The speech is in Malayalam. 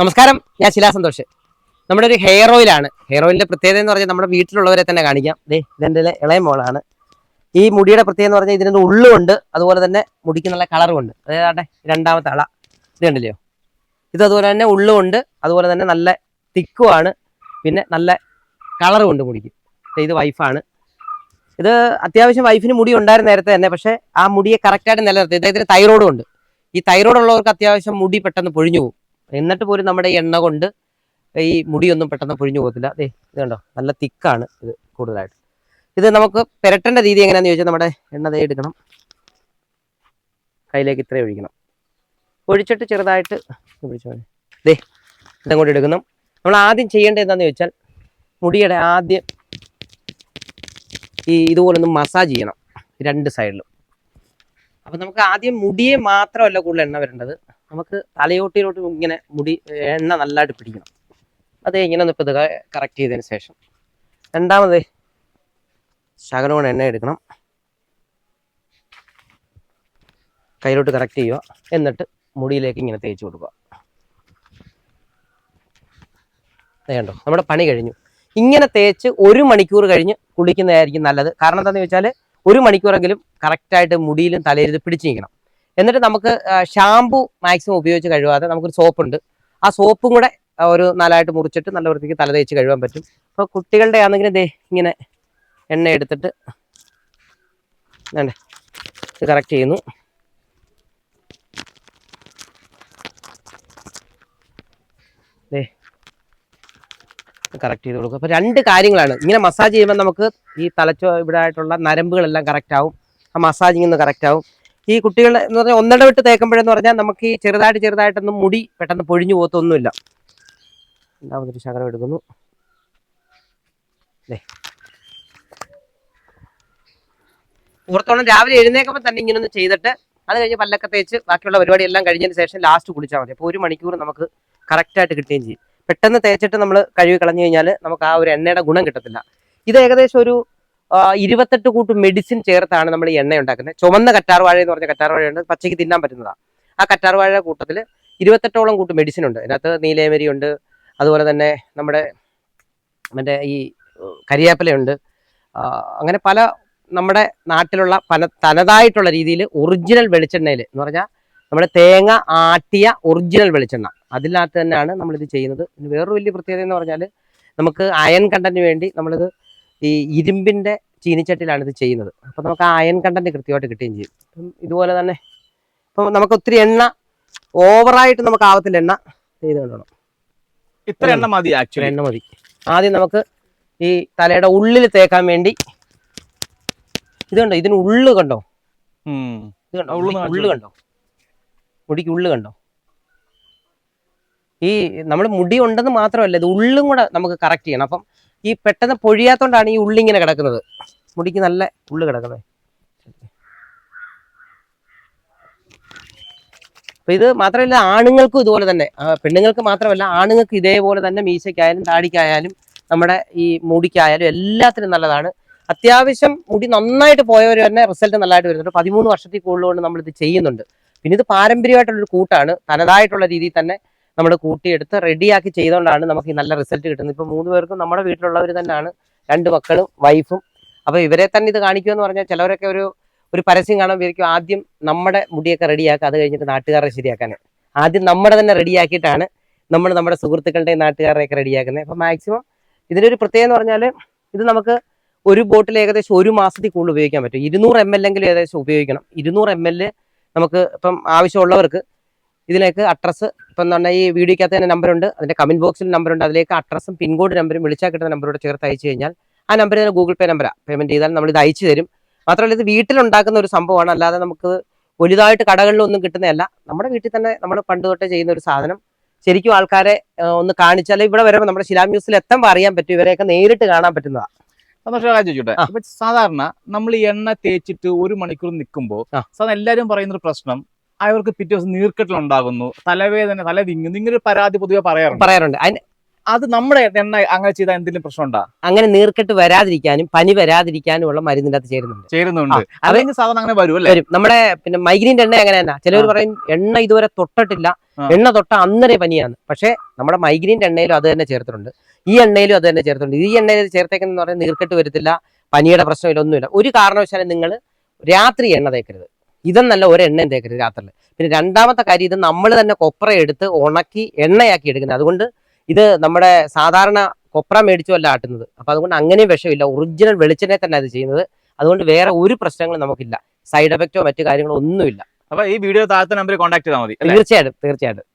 നമസ്കാരം ഞാൻ ശിലാ സന്തോഷ്. നമ്മുടെ ഒരു ഹെയർ ഓയിലാണ് ഹെയർ ഓയിലിന്റെ പ്രത്യേകത എന്ന് പറഞ്ഞാൽ നമ്മുടെ വീട്ടിലുള്ളവരെ തന്നെ കാണിക്കാം. ദേ ഇതെന്റെ ഇളയ മോളാണ്. ഈ മുടിയുടെ പ്രത്യേകത എന്ന് പറഞ്ഞാൽ ഇതിന് ഉള്ളുണ്ട് അതുപോലെ തന്നെ മുടിക്ക് നല്ല കളറും ഉണ്ട്. അതായത് രണ്ടാമത്തെ അള. ഇത് കണ്ടില്ലയോ ഇത് അതുപോലെ തന്നെ ഉള്ളുണ്ട് അതുപോലെ തന്നെ നല്ല തിക്കുമാണ് പിന്നെ നല്ല കളറും ഉണ്ട് മുടിക്ക്. ഇത് വൈഫാണ് ഇത് അത്യാവശ്യം വൈഫിന് മുടി ഉണ്ടായിരുന്ന നേരത്തെ തന്നെ പക്ഷേ ആ മുടിയെ കറക്റ്റായിട്ട് നിലനിർത്തി. ഇദ്ദേഹത്തിന് തൈറോയിഡും ഉണ്ട്. ഈ തൈറോയിഡ് ഉള്ളവർക്ക് അത്യാവശ്യം മുടി പെട്ടെന്ന് പൊഴിഞ്ഞു പോകും. എന്നിട്ട് പോലും നമ്മുടെ എണ്ണ കൊണ്ട് ഈ മുടിയൊന്നും പെട്ടെന്ന് പൊഴിഞ്ഞു പോകത്തില്ല. അതെ ഇത് കണ്ടോ? നല്ല തിക്കാണ് ഇത് കൂടുതലായിട്ട്. ഇത് നമുക്ക് പെരട്ടേണ്ട രീതി എങ്ങനെയാണെന്ന് ചോദിച്ചാൽ നമ്മുടെ എണ്ണ ദേ എടുക്കണം. കയ്യിലേക്ക് ഇത്രയും ഒഴിക്കണം. ഒഴിച്ചിട്ട് ചെറുതായിട്ട് പിടിച്ചു. ദേ ഇതങ്ങോട്ട് എടുക്കണം നമ്മൾ ആദ്യം ചെയ്യേണ്ടത് എന്താണെന്ന് ചോദിച്ചാൽ മുടിയുടെ ആദ്യം ഈ ഇതുപോലെ ഒന്ന് മസാജ് ചെയ്യണം. രണ്ട് സൈഡിലും അപ്പം നമുക്ക് ആദ്യം മുടിയെ മാത്രമല്ല കൂടുതൽ എണ്ണ വരേണ്ടത്. നമുക്ക് തലയോട്ടിയിലോട്ട് ഇങ്ങനെ മുടി എണ്ണ നല്ലതായിട്ട് പിടിക്കണം. അത് ഇങ്ങനെ ഒന്ന് ഇപ്പോൾ ഇത് കറക്റ്റ് ചെയ്തതിന് ശേഷം. രണ്ടാമത് ശകലം എണ്ണ എടുക്കണം. കയ്യിലോട്ട് കറക്റ്റ് ചെയ്യുക. എന്നിട്ട് മുടിയിലേക്ക് ഇങ്ങനെ തേച്ച് കൊടുക്കുക. ദേ കണ്ടോ നമ്മുടെ പണി കഴിഞ്ഞു. ഇങ്ങനെ തേച്ച് ഒരു മണിക്കൂർ കഴിഞ്ഞ് കുളിക്കുന്നതായിരിക്കും നല്ലത്. കാരണം എന്താണെന്ന് വെച്ചാൽ ഒരു മണിക്കൂറെങ്കിലും കറക്റ്റായിട്ട് മുടിയിലും തലയിലും പിടിച്ച് നിൽക്കണം എന്നിട്ട് നമുക്ക് ഷാമ്പു മാക്സിമം ഉപയോഗിച്ച് കഴുകാതെ നമുക്കൊരു സോപ്പുണ്ട്. ആ സോപ്പും കൂടെ ഒരു നാലായിട്ട് മുറിച്ചിട്ട് നല്ല വൃത്തിക്ക് തല തേച്ച് കഴുകാൻ പറ്റും. അപ്പോൾ കുട്ടികളുടെ ആണെങ്കിലും ദേ ഇങ്ങനെ എണ്ണ എടുത്തിട്ട് വേണ്ടേ ഇത് കറക്റ്റ് ചെയ്യുന്നു. ദേ കറക്റ്റ് ചെയ്ത് കൊടുക്കും. അപ്പോൾ രണ്ട് കാര്യങ്ങളാണ്. ഇങ്ങനെ മസാജ് ചെയ്യുമ്പോൾ നമുക്ക് ഈ തലച്ചോ ഇവിടെ ആയിട്ടുള്ള നരമ്പുകളെല്ലാം കറക്റ്റ് ആവും. ആ മസാജിങ് കറക്റ്റ് ആവും. ഈ കുട്ടികൾ എന്ന് പറഞ്ഞാൽ ഒന്നിടവിട്ട് തേക്കുമ്പോഴെന്ന് പറഞ്ഞാൽ നമുക്ക് ഈ ചെറുതായിട്ട് ചെറുതായിട്ടൊന്നും മുടി പെട്ടെന്ന് പൊഴിഞ്ഞു പോകത്തൊന്നുമില്ല. രണ്ടാമതൊരു ശകലം എടുക്കുന്നു. അല്ലേ പുറത്തോളം രാവിലെ എഴുന്നേക്കുമ്പോൾ തന്നെ ഇങ്ങനെ ഒന്ന് ചെയ്തിട്ട് അത് കഴിഞ്ഞ് പല്ലൊക്കെ തേച്ച് ബാക്കിയുള്ള പരിപാടി എല്ലാം കഴിഞ്ഞതിന് ശേഷം ലാസ്റ്റ് കുളിച്ചാൽ മതി. അപ്പോൾ ഒരു മണിക്കൂർ നമുക്ക് കറക്റ്റായിട്ട് കിട്ടുകയും ചെയ്യും. പെട്ടെന്ന് തേച്ചിട്ട് നമ്മൾ കഴുകി കളഞ്ഞു കഴിഞ്ഞാൽ നമുക്ക് ആ ഒരു എണ്ണയുടെ ഗുണം കിട്ടത്തില്ല. ഇത് ഏകദേശം ഒരു ഇരുപത്തെട്ട് കൂട്ട് മെഡിസിൻ ചേർത്താണ് നമ്മൾ എണ്ണ ഉണ്ടാക്കുന്നത് ചുമന്ന കറ്റാർവാഴ എന്ന് പറഞ്ഞ കറ്റാർവാഴയുണ്ട്. പച്ചയ്ക്ക് തിന്നാൻ പറ്റുന്നതാണ് ആ കറ്റാർവാഴ കൂട്ടത്തിൽ ഇരുപത്തെട്ടോളം കൂട്ട് മെഡിസിൻ ഉണ്ട്. അതിനകത്ത് നീലേമരി ഉണ്ട്. അതുപോലെ തന്നെ നമ്മുടെ മറ്റേ ഈ കരിയാപ്പലയുണ്ട്. അങ്ങനെ പല നമ്മുടെ നാട്ടിലുള്ള പല തനതായിട്ടുള്ള രീതിയിൽ ഒറിജിനൽ വെളിച്ചെണ്ണയിൽ എന്ന് പറഞ്ഞാൽ നമ്മുടെ തേങ്ങ ആട്ടിയ ഒറിജിനൽ വെളിച്ചെണ്ണ. അതിനകത്ത് തന്നെയാണ് നമ്മളിത് ചെയ്യുന്നത്. വേറൊരു വലിയ പ്രത്യേകത എന്ന് പറഞ്ഞാൽ നമുക്ക് അയൺ കണ്ടന്റിന് വേണ്ടി നമ്മളിത് ഈ ഇരുമ്പിന്റെ ചീനിച്ചട്ടിലാണ് ഇത് ചെയ്യുന്നത്. അപ്പോൾ നമുക്ക് ആ അയൺ കണ്ടന്റ് കൃത്യമായിട്ട് കിട്ടുകയും ചെയ്യും. അപ്പം ഇതുപോലെ തന്നെ ഇപ്പം നമുക്ക് ഒത്തിരി എണ്ണ ഓവറായിട്ട് നമുക്ക് ആവത്തില്ല. എണ്ണ ചെയ്ത് കണ്ടോണം ഇത്ര എണ്ണ മതി ആക്ച്വലി എണ്ണ മതി. ആദ്യം നമുക്ക് ഈ തലയുടെ ഉള്ളിൽ തേക്കാൻ വേണ്ടി ഇത് കണ്ടോ? ഇതിന് ഉള്ളു കണ്ടോ? ഇത് കണ്ടോ? ഉള്ളു ഉള്ളു കണ്ടോ? മുടിക്ക് ഉള്ളു കണ്ടോ? ഈ നമ്മൾ മുടി ഉണ്ടെന്ന് മാത്രമല്ല ഇത് ഉള്ളും കൂടെ നമുക്ക് കറക്റ്റ് ചെയ്യണം. അപ്പം ഈ പെട്ടെന്ന് പൊഴിയാത്തോണ്ടാണ് ഈ ഉള്ളി ഇങ്ങനെ കിടക്കുന്നത്. മുടിക്ക് നല്ല ഉള്ളു കിടക്കുന്നത് അപ്പൊ ഇത് മാത്രമല്ല ആണുങ്ങൾക്കും ഇതുപോലെ തന്നെ. പെണ്ണുങ്ങൾക്ക് മാത്രമല്ല ആണുങ്ങൾക്ക് ഇതേപോലെ തന്നെ മീശയ്ക്കായാലും താടിക്കായാലും നമ്മുടെ ഈ മുടിക്കായാലും എല്ലാത്തിനും നല്ലതാണ്. അത്യാവശ്യം മുടി നന്നായിട്ട് പോയവർ തന്നെ റിസൾട്ട് നല്ലതായിട്ട് വരുന്നുണ്ട്. പതിമൂന്ന് വർഷത്തിൽ കൂടുതലുകൊണ്ട് നമ്മൾ ഇത് ചെയ്യുന്നുണ്ട്. പിന്നെ ഇത് പാരമ്പര്യമായിട്ടുള്ളൊരു കൂട്ടാണ്. തനതായിട്ടുള്ള രീതിയിൽ തന്നെ നമ്മൾ കൂട്ടിയെടുത്ത് റെഡിയാക്കി ചെയ്തുകൊണ്ടാണ് നമുക്ക് ഈ നല്ല റിസൾട്ട് കിട്ടുന്നത്. ഇപ്പൊ മൂന്ന് പേർക്കും നമ്മുടെ വീട്ടിലുള്ളവർ തന്നെയാണ്. രണ്ട് മക്കളും വൈഫും അപ്പോൾ ഇവരെ തന്നെ ഇത് കാണിക്കുമെന്ന് പറഞ്ഞാൽ ചിലവരൊക്കെ ഒരു ഒരു പരസ്യം കാണാൻ വിചാരിക്കും ആദ്യം നമ്മുടെ മുടിയൊക്കെ റെഡിയാക്കുക അത് കഴിഞ്ഞിട്ട് നാട്ടുകാരെ ശരിയാക്കാൻ ആദ്യം നമ്മുടെ തന്നെ റെഡിയാക്കിയിട്ടാണ് നമ്മൾ നമ്മുടെ സുഹൃത്തുക്കളുടെയും നാട്ടുകാരുടെയൊക്കെ റെഡിയാക്കുന്നത് അപ്പൊ മാക്സിമം ഇതിനൊരു പ്രത്യേകത എന്ന് പറഞ്ഞാൽ ഇത് നമുക്ക് ഒരു ബോട്ടിൽ ഏകദേശം ഒരു മാസത്തിൽ കൂടുതൽ ഉപയോഗിക്കാൻ പറ്റും. ഇരുന്നൂറ് എം എൽ എങ്കിലും ഏകദേശം ഉപയോഗിക്കണം. ഇരുന്നൂറ് എം എൽ നമുക്ക് ഇപ്പം ആവശ്യമുള്ളവർക്ക് ഇതിലേക്ക് അഡ്രസ്സ് ഇപ്പം എന്ന് പറഞ്ഞാൽ ഈ വീഡിയോക്കകത്ത് തന്നെ നമ്പറുണ്ട് അതിന്റെ കമന്റ് ബോക്സിൽ നമ്പറുണ്ട് അതിലേക്ക് അഡ്രസ്സും പിൻകോഡ് നമ്പറും വിളിച്ചാൽ കിട്ടുന്ന നമ്പറോട് ചേർത്ത് അയച്ചു കഴിഞ്ഞാൽ ആ നമ്പർ തന്നെ ഗൂഗിൾ പേ നമ്പറാണ് പേയ്മെന്റ് ചെയ്താൽ നമ്മൾ ഇത് അയച്ചു തരും. മാത്രമല്ല ഇത് വീട്ടിലുണ്ടാക്കുന്ന ഒരു സംഭവമാണ്. അല്ലാതെ നമുക്ക് വലുതായിട്ട് കടകളിലൊന്നും കിട്ടുന്നതല്ല. നമ്മുടെ വീട്ടിൽ തന്നെ നമ്മൾ പണ്ട് തൊട്ടേ ചെയ്യുന്ന ഒരു സാധനം. ശരിക്കും ആൾക്കാരെ ഒന്ന് കാണിച്ചാൽ ഇവിടെ വരുമ്പോൾ നമ്മുടെ ശിലാ മ്യൂസിൽ എത്തുമ്പോൾ അറിയാൻ പറ്റും. ഇവരെയൊക്കെ നേരിട്ട് കാണാൻ പറ്റുന്നതാണ് സന്തോഷം കാര്യം ചോദിച്ചോട്ടെ? ഇപ്പൊ സാധാരണ നമ്മൾ ഈ എണ്ണ തേച്ചിട്ട് ഒരു മണിക്കൂർ നിൽക്കുമ്പോൾ. സാധാരണ എല്ലാവരും പറയുന്ന ഒരു പ്രശ്നം അവർക്ക് പിറ്റേ ദിവസം നീർക്കെട്ടിലുണ്ടാകുന്നു. തലവേദന തല വിങ്ങുന്നു. ഇങ്ങനെ ഒരു പരാതി പൊതുവെ പറയാറുണ്ട്. പറയാറുണ്ട്. അത് നമ്മുടെ എണ്ണ അങ്ങനെ ചെയ്താൽ എന്തെങ്കിലും പ്രശ്നമുണ്ടാ? അങ്ങനെ നീർക്കെട്ട് വരാതിരിക്കാനും പനി വരാതിരിക്കാനും ഉള്ള മരുന്നിന്റെ അകത്ത് ചേരുന്നുണ്ട്. ചേരുന്നുണ്ട്. അതെങ്കിൽ സാധനം അല്ലെങ്കിൽ സാധാരണ അങ്ങനെ വരും അല്ലേ? വരും. നമ്മുടെ പിന്നെ മൈഗ്രീന്റെ എണ്ണ അങ്ങനെ തന്നെ. ചിലവർ പറയും എണ്ണ ഇതുവരെ തൊട്ടിട്ടില്ല. എണ്ണ തൊട്ട അന്നേരെ പനിയാണ്. പക്ഷേ നമ്മുടെ മൈഗ്രീന്റെ എണ്ണയിലും അത് തന്നെ ചേർത്തിട്ടുണ്ട്. ഈ എണ്ണയിലും അത് തന്നെ ചേർത്തിട്ടുണ്ട്. ഈ എണ്ണയിൽ ചേർത്തേക്കെന്ന് പറഞ്ഞാൽ നീർക്കെട്ട് വരത്തില്ല പനിയുടെ പ്രശ്നമില്ല ഒന്നുമില്ല. ഒരു കാരണവശാലും നിങ്ങൾ രാത്രി എണ്ണ തേക്കരുത്. ഇതെന്നല്ല ഒരു എണ്ണയും തേക്കരുത് രാത്രിയിൽ പിന്നെ രണ്ടാമത്തെ കാര്യം ഇത് നമ്മൾ തന്നെ കൊപ്ര എടുത്ത് ഉണക്കി എണ്ണയാക്കി എടുക്കുന്നത്. അതുകൊണ്ട് ഇത് നമ്മുടെ സാധാരണ കൊപ്ര മേടിച്ചുമല്ല ആട്ടുന്നത്. അപ്പൊ അതുകൊണ്ട് അങ്ങനെയും വിഷമില്ല. ഒറിജിനൽ വെളിച്ചെണ്ണയെ തന്നെ അത് ചെയ്യുന്നത്. അതുകൊണ്ട് വേറെ ഒരു പ്രശ്നങ്ങളും നമുക്കില്ല. സൈഡ് എഫക്റ്റോ മറ്റു കാര്യങ്ങളോ ഒന്നുമില്ല. അപ്പൊ ഈ വീഡിയോ താഴത്തെ നമ്പറിൽ കോൺടാക്ട് ചെയ്താൽ മതി തീർച്ചയായിട്ടും തീർച്ചയായിട്ടും.